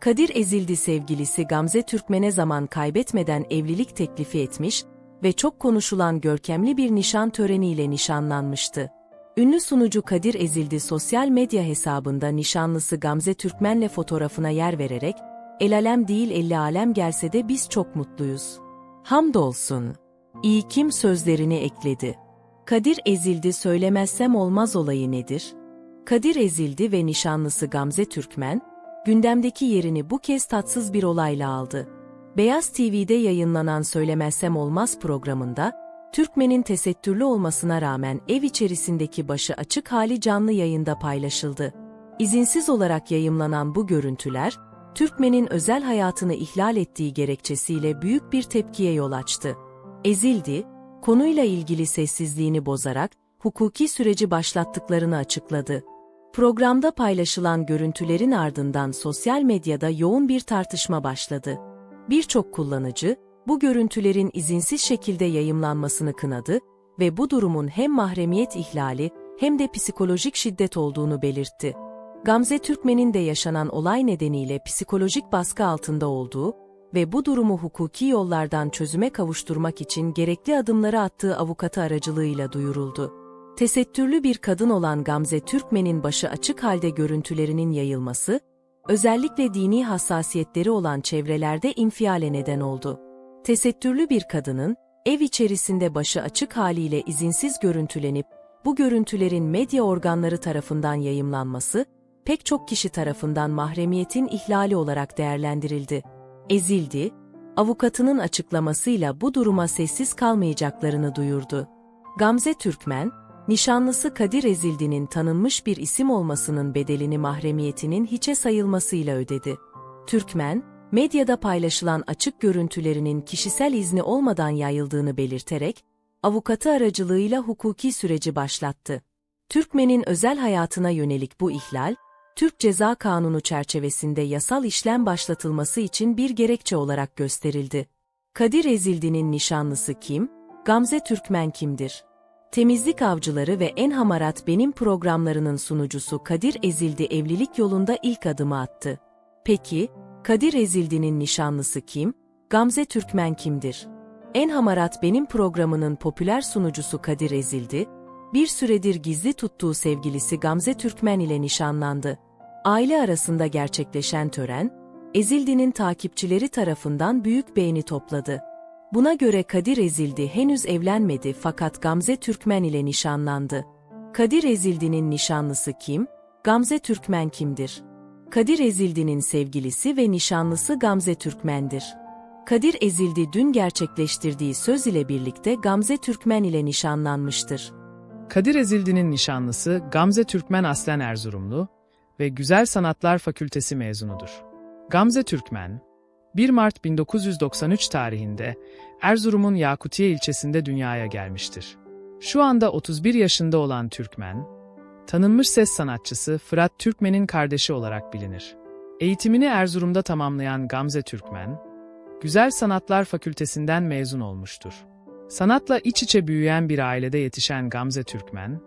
Kadir Ezildi sevgilisi Gamze Türkmen'e zaman kaybetmeden evlilik teklifi etmiş ve çok konuşulan görkemli bir nişan töreniyle nişanlanmıştı. Ünlü sunucu Kadir Ezildi sosyal medya hesabında nişanlısı Gamze Türkmen'le fotoğrafına yer vererek, El alem değil elli alem gelse de biz çok mutluyuz. Hamdolsun. İyi kim sözlerini ekledi. Kadir Ezildi söylemezsem olmaz olayı nedir? Kadir Ezildi ve nişanlısı Gamze Türkmen, gündemdeki yerini bu kez tatsız bir olayla aldı. Beyaz TV'de yayınlanan Söylemezsem Olmaz programında, Türkmen'in tesettürlü olmasına rağmen ev içerisindeki başı açık hali canlı yayında paylaşıldı. İzinsiz olarak yayımlanan bu görüntüler, Türkmen'in özel hayatını ihlal ettiği gerekçesiyle büyük bir tepkiye yol açtı. Ezildi, konuyla ilgili sessizliğini bozarak, hukuki süreci başlattıklarını açıkladı. Programda paylaşılan görüntülerin ardından sosyal medyada yoğun bir tartışma başladı. Birçok kullanıcı, bu görüntülerin izinsiz şekilde yayımlanmasını kınadı ve bu durumun hem mahremiyet ihlali hem de psikolojik şiddet olduğunu belirtti. Gamze Türkmen'in de yaşanan olay nedeniyle psikolojik baskı altında olduğu ve bu durumu hukuki yollardan çözüme kavuşturmak için gerekli adımları attığı avukatı aracılığıyla duyuruldu. Tesettürlü bir kadın olan Gamze Türkmen'in başı açık halde görüntülerinin yayılması, özellikle dini hassasiyetleri olan çevrelerde infiale neden oldu. Tesettürlü bir kadının, ev içerisinde başı açık haliyle izinsiz görüntülenip, bu görüntülerin medya organları tarafından yayımlanması, pek çok kişi tarafından mahremiyetin ihlali olarak değerlendirildi. Ezildi, avukatının açıklamasıyla bu duruma sessiz kalmayacaklarını duyurdu. Gamze Türkmen, nişanlısı Kadir Ezildi'nin tanınmış bir isim olmasının bedelini mahremiyetinin hiçe sayılmasıyla ödedi. Türkmen, medyada paylaşılan açık görüntülerinin kişisel izni olmadan yayıldığını belirterek, avukatı aracılığıyla hukuki süreci başlattı. Türkmen'in özel hayatına yönelik bu ihlal, Türk Ceza Kanunu çerçevesinde yasal işlem başlatılması için bir gerekçe olarak gösterildi. Kadir Ezildi'nin nişanlısı kim? Gamze Türkmen kimdir? Temizlik Avcıları ve En Hamarat Benim programlarının sunucusu Kadir Ezildi evlilik yolunda ilk adımı attı. Peki, Kadir Ezildi'nin nişanlısı kim? Gamze Türkmen kimdir? En Hamarat Benim programının popüler sunucusu Kadir Ezildi, bir süredir gizli tuttuğu sevgilisi Gamze Türkmen ile nişanlandı. Aile arasında gerçekleşen tören, Ezildi'nin takipçileri tarafından büyük beğeni topladı. Buna göre Kadir Ezildi henüz evlenmedi fakat Gamze Türkmen ile nişanlandı. Kadir Ezildi'nin nişanlısı kim? Gamze Türkmen kimdir? Kadir Ezildi'nin sevgilisi ve nişanlısı Gamze Türkmen'dir. Kadir Ezildi dün gerçekleştirdiği söz ile birlikte Gamze Türkmen ile nişanlanmıştır. Kadir Ezildi'nin nişanlısı Gamze Türkmen aslen Erzurumlu ve Güzel Sanatlar Fakültesi mezunudur. Gamze Türkmen, 1 Mart 1993 tarihinde Erzurum'un Yakutiye ilçesinde dünyaya gelmiştir. Şu anda 31 yaşında olan Türkmen, tanınmış ses sanatçısı Fırat Türkmen'in kardeşi olarak bilinir. Eğitimini Erzurum'da tamamlayan Gamze Türkmen, Güzel Sanatlar Fakültesinden mezun olmuştur. Sanatla iç içe büyüyen bir ailede yetişen Gamze Türkmen,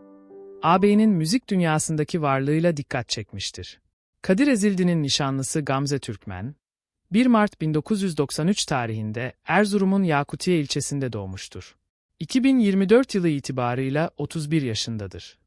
ağabeyinin müzik dünyasındaki varlığıyla dikkat çekmiştir. Kadir Ezildi'nin nişanlısı Gamze Türkmen, 1 Mart 1993 tarihinde Erzurum'un Yakutiye ilçesinde doğmuştur. 2024 yılı itibarıyla 31 yaşındadır.